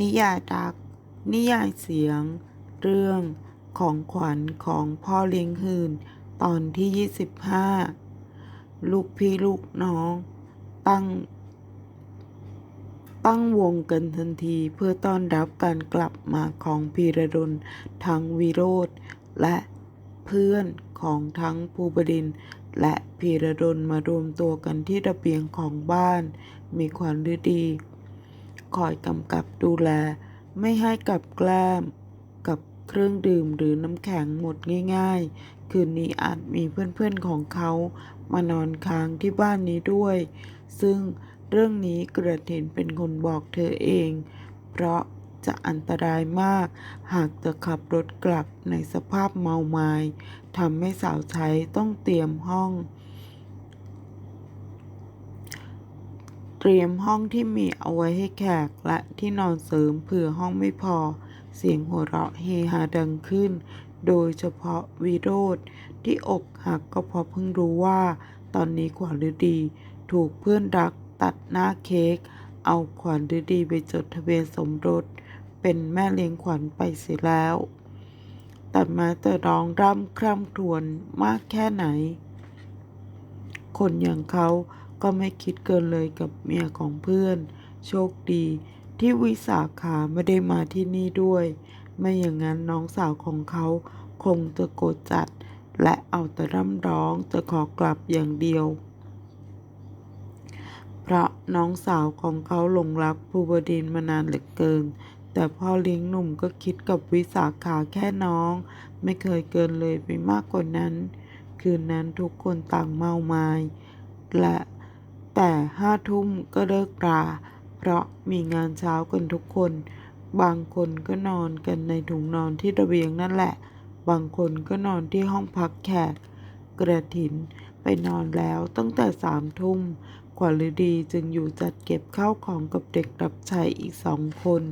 นิยายรัก นิยายเสียง เรื่องของขวัญของพ่อเลี้ยงหืน ตอนที่ 25 ลูกพี่ลูกน้อง ตั้ง ตั้งวงกันทันทีเพื่อต้อนรับการกลับมาของพีระดลทั้งวิโรธและเพื่อนของทั้งภูบดินและพีระดลมารวมตัวกันที่ระเบียงของบ้าน มีขวัญฤดี คอยกำกับดูแล ไม่ให้กับแกล้มกับเครื่องดื่มหรือน้ำแข็งหมดง่าย ๆ คืนนี้อาจมีเพื่อนๆของเขามานอนค้างที่บ้านนี้ด้วย ซึ่งเรื่องนี้กระถินเป็นคนบอกเธอเอง เพราะจะอันตรายมาก หากจะขับรถกลับในสภาพเมาไม้ทำให้สาวใช้ต้องเตรียมห้อง เตรียมห้องที่มีเอาไว้ให้แขกและที่นอนเสริมเผื่อห้องไม่พอ เสียงหัวเราะเฮฮาดังขึ้น โดยเฉพาะวิโรธที่อกหักก็เพราะเพิ่งรู้ว่า ตอนนี้ขวัญฤดี ถูกเพื่อนรักตัดหน้าเค้ก เอาขวัญฤดีไปจดทะเบียนสมรส เป็นแม่เลี้ยงขวัญไปเสียแล้ว แต่ม้แต่ร้องร่ำคร่ำครวญมากแค่ไหน คนอย่างเขา ก็ไม่คิดเกินเลยกับเมียของเพื่อน โชคดี ที่วิสาขาไม่ได้มาที่นี่ด้วย ไม่อย่างนั้นน้องสาวของเขาคงจะโกรธจัด และเอาแต่ร่ำร้องจะขอกลับอย่างเดียว เพราะน้องสาวของเขาหลงรักภูบดินมานานเหลือเกิน แต่พ่อเลี้ยงหนุ่มก็คิดกับวิสาขาแค่น้อง ไม่เคยเกินเลยไปมากกว่านั้น คืนนั้นทุกคนต่างเมาไมา้และ แต่ห้าทุ่มก็เลิกรา เพราะมีงานเช้ากันทุกคน บางคนก็นอนกันในถุงนอนที่ระเบียงนั่นแหละ บางคนก็นอนที่ห้องพักแขก กระถินไปนอนแล้วตั้งแต่สามทุ่มขวัญฤดีจึงอยู่จัดเก็บข้าวของกับเด็กรับใช้อีกสองคน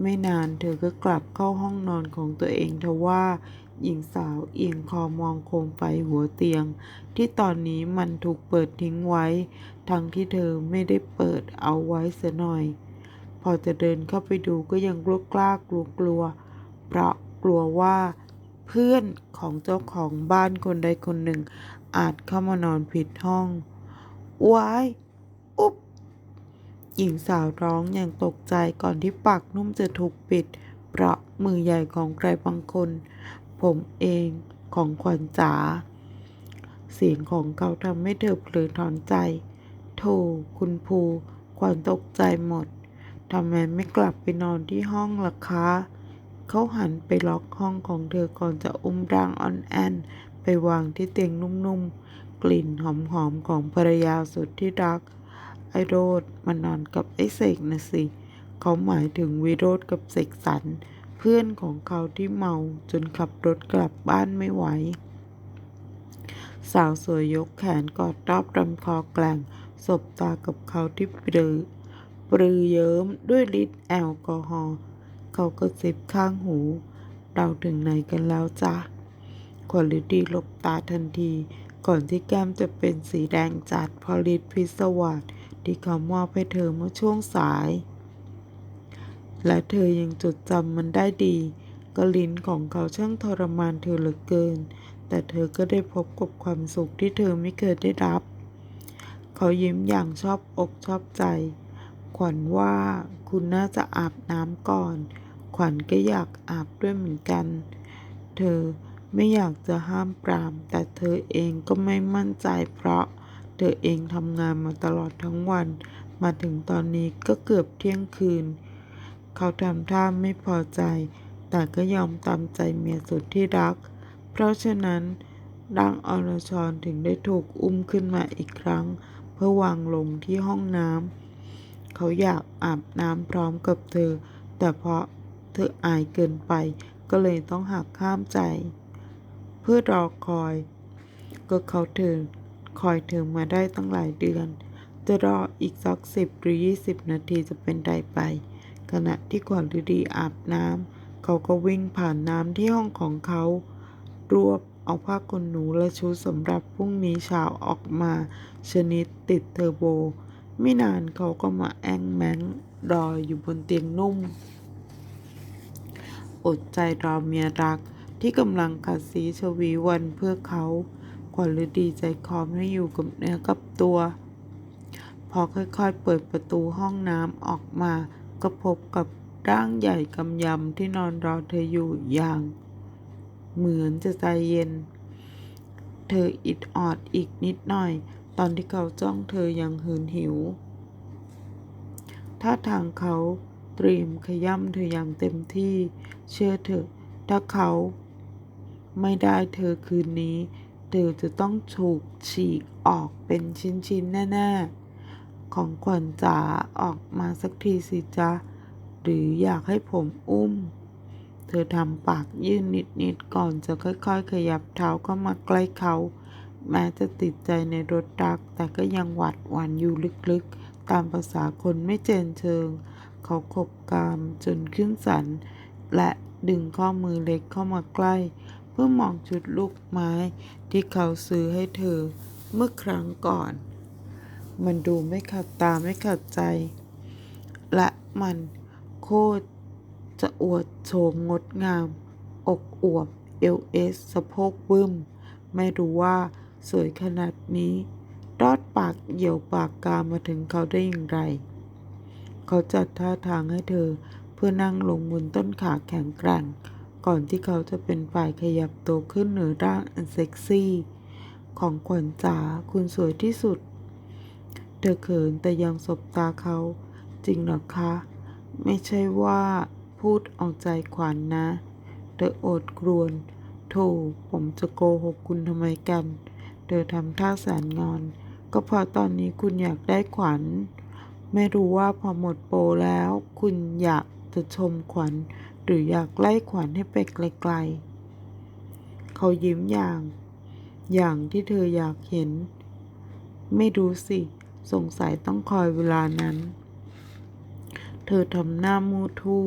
ไม่นานเธอก็กลับเข้าห้องนอนของตัวเองทว่า หญิงสาวเอียงคอมองโคมไฟหัวเตียง ที่ตอนนี้มันถูกเปิดทิ้งไว้ ทั้งที่เธอไม่ได้เปิดเอาไว้เสียหน่อย พอจะเดินเข้าไปดูก็ยังกลัวกล้ากลัวกลัว เพราะกลัวว่า เพื่อนของเจ้าของบ้านคนใดคนหนึ่ง อาจเข้ามานอนผิดห้องว้าย อุ๊บ หญิงสาวร้องอย่างตกใจก่อนที่ปากนุ่มจะถูกปิด เพราะมือใหญ่ของใครบางคน ผมเองของขวัญจ๋า เสียงของเขาทำให้เธอเผลอถอนใจ โธ่คุณภูขวัญตกใจหมด ทำไมไม่กลับไปนอนที่ห้องล่ะคะ เขาหันไปล็อกห้องของเธอก่อนจะอุ้มร่างอ่อนแอนไปวางที่เตียงนุ่มๆ กลิ่นหอมๆของภรรยาสุดที่รัก ไอโรดมานอนกับไอเสกนะสิ เขาหมายถึงวิโรธกับเสกสรร เพื่อนของเขาที่เมาจนขับรถกลับบ้านไม่ไหว สาวสวยยกแขนกอดรอบลำคอแกล่งสบตากับเขาที่ปรือปรือเยิ้มด้วยฤทธิ์แอลกอฮอล์เขาก็ซิบข้างหู เราถึงไหนกันแล้วจ๊ะขวัญฤดีหลบตาทันที ก่อนที่แก้มจะเป็นสีแดงจัดพราะฤทธิ์พิศวาสที่เขามอบให้เธอเมื่อช่วงสาย และเธอยังจดจำมันได้ดีก็ลิ้นของเขาช่างทรมานเธอเหลือเกิน แต่เธอก็ได้พบกับความสุขที่เธอไม่เคยได้รับ เขายิ้มอย่างชอบอกชอบใจ ขวัญว่าคุณน่าจะอาบน้ำก่อน ขวัญก็อยากอาบด้วยเหมือนกัน เธอไม่อยากจะห้ามปราม แต่เธอเองก็ไม่มั่นใจเพราะเธอเองทำงานมาตลอดทั้งวัน มาถึงตอนนี้ก็เกือบเที่ยงคืน เขาทำท่าไม่พอใจ แต่ก็ยอมตามใจเมียสุดที่รัก เพราะฉะนั้นดังอรชรถึงได้ถูกอุ้มขึ้นมาอีกครั้ง เพื่อวางลงที่ห้องน้ำเขาอยากอาบน้ำพร้อมกับเธอ แต่เพราะเธออายเกินไป ก็เลยต้องหักข้ามใจ เพื่อรอคอย ก็เขาเธอคอยเธอมาได้ตั้งหลายเดือน จะรออีกสักสิบหรือยี่สิบนาทีจะเป็นใดไป ขณะที่ขวัญฤดีอาบน้ำเขาก็วิ่งผ่านน้ำที่ห้องของเขา รวบเอาผ้าขนหนูและชุดสำหรับพรุ่งนี้เช้าออกมา ชนิดติดเทอร์โบ ไม่นานเขาก็มาแองแมงรออยู่บนเตียงนุ่ม อดใจรอเมียรักที่กำลังกัดสีชวีวันเพื่อเขา ขวัญฤดีใจคอมให้อยู่กับเนื้อกับตัว พอค่อยๆเปิดประตูห้องน้ำออกมา ก็พบกับร่างใหญ่กำยำที่นอนรอเธออยู่อย่าง เหมือนจะใจเย็น เธออิดออดอีกนิดหน่อย ตอนที่เขาจ้องเธออย่างหืนหิวท่าทางเขาเตรียมขย้ำเธออย่างเต็มที่ เชื่อเถอะ ถ้าเขา ไม่ได้เธอคืนนี้ เธอจะต้องถูกฉีกออกเป็นชิ้นๆแน่ ๆ ของขวัญจ๋าออกมาสักทีสิจ๊ะ หรืออยากให้ผมอุ้ม เธอทำปากยื่นนิด ๆ ก่อนจะค่อย ๆ ขยับเท้าเข้ามาใกล้เขา แม้จะติดใจในรถรัก แต่ก็ยังหวัดหวั่นอยู่ลึก ๆ ตามภาษาคนไม่เจนเชิง เขาขบกามจนขึ้นสัน และดึงข้อมือเล็กเข้ามาใกล้ เพื่อมองชุดลูกไม้ที่เขาซื้อให้เธอเมื่อครั้งก่อน มันดูไม่ขัดตาไม่ขัดใจ และมันโคตรจะอวดโฉมงดงาม อกอวบเอลเอสสะโพกบึ้ม ไม่รู้ว่าสวยขนาดนี้ รอดปากเหี่ยวปากกามาถึงเขาได้อย่างไร เขาจัดท่าทางให้เธอเพื่อนั่งลงบนต้นขาแข็งแกร่ง ก่อนที่เขาจะเป็นฝ่ายขยับตัวขึ้นเหนือร่างอันเซ็กซี่ ของขวัญจ๋าคุณสวยที่สุด ธอเขินแต่ยังสบตาเขา จริงหรอคะ ไม่ใช่ว่าพูดเอาใจขวัญนนะ เธออดกรวนโธ่ผมจะโกหกคุณทำไมกัน เธอทำท่าแสนงอน ก็เพราะตอนนี้คุณอยากได้ขวัญ ไม่รู้ว่าพอหมดโปรแล้ว คุณอยากจะชมขวัญ หรืออยากไล่ขวัญให้ไปไกลๆ เขายิ้มอย่าง อย่างที่เธออยากเห็น ไม่รู้สิ สงสัยต้องคอยเวลานั้น เธอทำหน้ามูทู่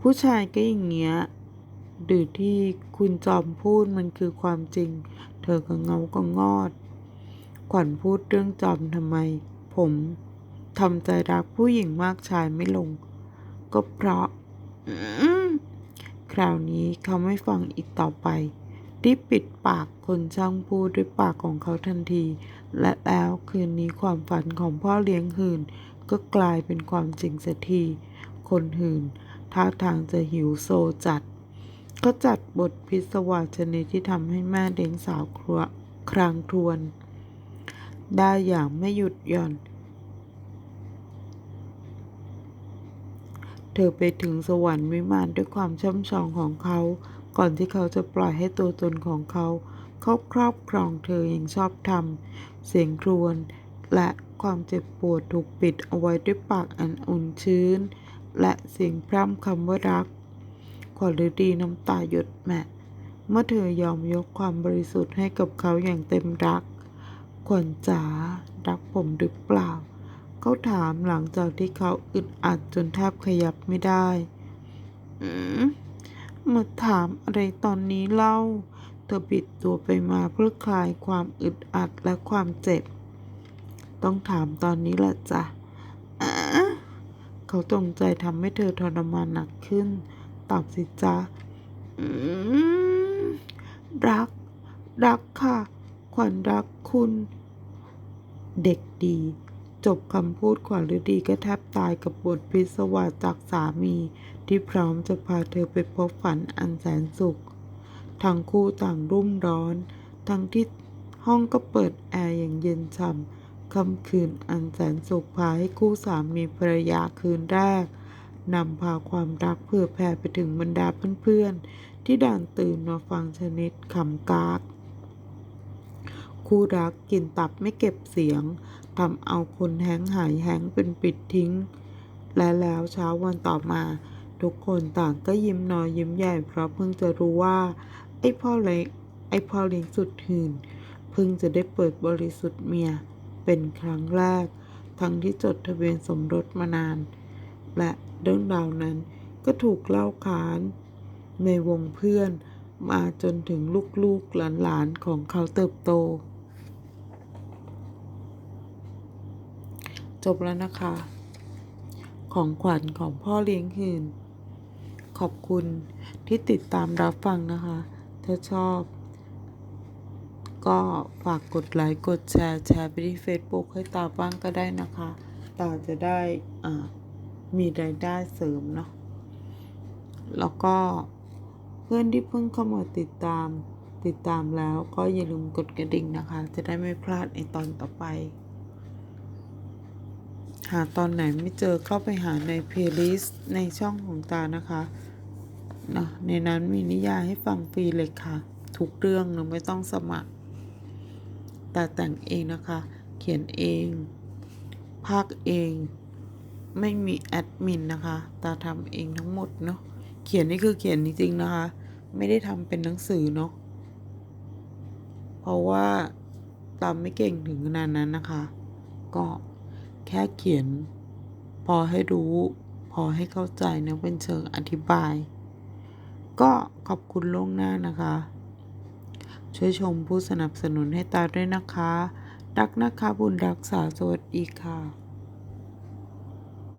ผู้ชายก็อย่างเงี้ยหรือที่คุณจอมพูดมันคือความจริง เธอก็เงาก็งอด ขวัญพูดเรื่องจอมทำไม ผมทำใจรักผู้หญิงมากชายไม่ลง ก็เพราะคราวนี้เขาไม่ฟังอีกต่อไปรีบปิดปากคนช่างพูดด้วยปากของเขาทันที และแล้วคืนนี้ความฝันของพ่อเลี้ยงหื่น ก็กลายเป็นความจริงเสียที คนหื่นท่าทางจะหิวโซจัด ก็จัดบทพิศวาชนิดที่ทำให้แม่เลี้ยงสาวครัวครางครวญได้อย่างไม่หยุดหย่อน เธอไปถึงสวรรค์วิมานด้วยความช่ำชองของเขา ก่อนที่เขาจะปล่อยให้ตัวตนของเขา เขาครอบครองเธออย่างชอบธรรม เสียงครวญและความเจ็บปวดถูกปิดเอาไว้ด้วยปากอันอุ่นชื้น และเสียงพร่ำคำว่ารัก ขวัญฤดีน้ำตาหยดแมะเมื่อเธอยอมยกความบริสุทธิ์ให้กับเขาอย่างเต็มรัก ขวัญจ๋ารักผมหรือเปล่า เขาถามหลังจากที่เขาอึดอัดจนแทบขยับไม่ได้ อืมมาถามอะไรตอนนี้เล่า ธอบิดตัวไปมาเพื่อคลายความอึดอัดและความเจ็บ ต้องถามตอนนี้แหละจ้ะเขาตรงใจทำให้เธอทรมานหนักขึ้น ตอบสิจ๊ะรัก รักค่ะ ขวัญรักคุณ เด็กดี จบคำพูดขวัญฤดีก็แทบตายกับบทพิศวาสจากสามี ที่พร้อมจะพาเธอไปพบฝันอันแสนสุข ทั้งคู่ต่างรุ่มร้อน ทั้งที่ห้องก็เปิดแอร์อย่างเย็นฉ่ำค่ำคืนอันแสนสุขพาให้คู่สามีภรรยาคืนแรกนำพาความรักเผื่อแผ่ไปถึงบรรดาเพื่อนๆ ที่ด่านตื่นมาฟังชนิดขำกากคู่รักกินตับไม่เก็บเสียงทำเอาคนแห้งหายแห้งเป็นปิดทิ้ง และแล้วเช้าวันต่อมา ทุกคนต่างก็ยิ้มน้อยยิ้มใหญ่เพราะเพิ่งจะรู้ว่า ไอ้พ่อเล็ก ไอ้พ่อเลี้ยงสุดหื่นเพิ่งจะได้เปิดบริสุทธิ์เมียเป็นครั้งแรก ทั้งที่จดทะเบียนสมรสมานาน และเรื่องราวนั้นก็ถูกเล่าขาน ในวงเพื่อนมาจนถึงลูกๆหลานๆของเขาเติบโต จบแล้วนะคะ ของขวัญของพ่อเลี้ยงคืนขอบคุณที่ติดตามรับฟังนะคะ ถ้าชอบ ก็ฝากกดไลค์ กดแชร์ แชร์ไปที่ Facebook ให้ตาบ้างก็ได้นะคะ ตาจะได้มีรายได้เสริมเนาะ แล้วก็เพื่อนที่เพิ่งเข้ามาติดตามติดตามแล้วก็อย่าลืมกดกระดิ่งนะคะ จะได้ไม่พลาดในตอนต่อไป หาตอนไหนไม่เจอเข้าไปหาในเพลย์ลิสต์ในช่องของตานะคะ นะในนั้นมีนิยายให้ฟังฟรีเลยค่ะ ทุกเรื่องเราไม่ต้องสมัคร แตาแต่งเองนะคะ เขียนเอง ภาคเอง ไม่มีแอดมินนะคะ ตาทำเองทั้งหมดเนาะ เขียนนี่คือเขียนจริงๆนะคะ ไม่ได้ทำเป็นหนังสือเนาะ เพราะว่าตามไม่เก่งถึงขนาดนั้นนะคะ ก็แค่เขียน พอให้รู้ พอให้เข้าใจนะเป็นเชิงอธิบาย ก็ขอบคุณล่วงหน้านะคะ ช่วยชมผู้สนับสนุนให้ตาด้วยนะคะ รักนะคะบุญรักษาสวัสดีค่ะ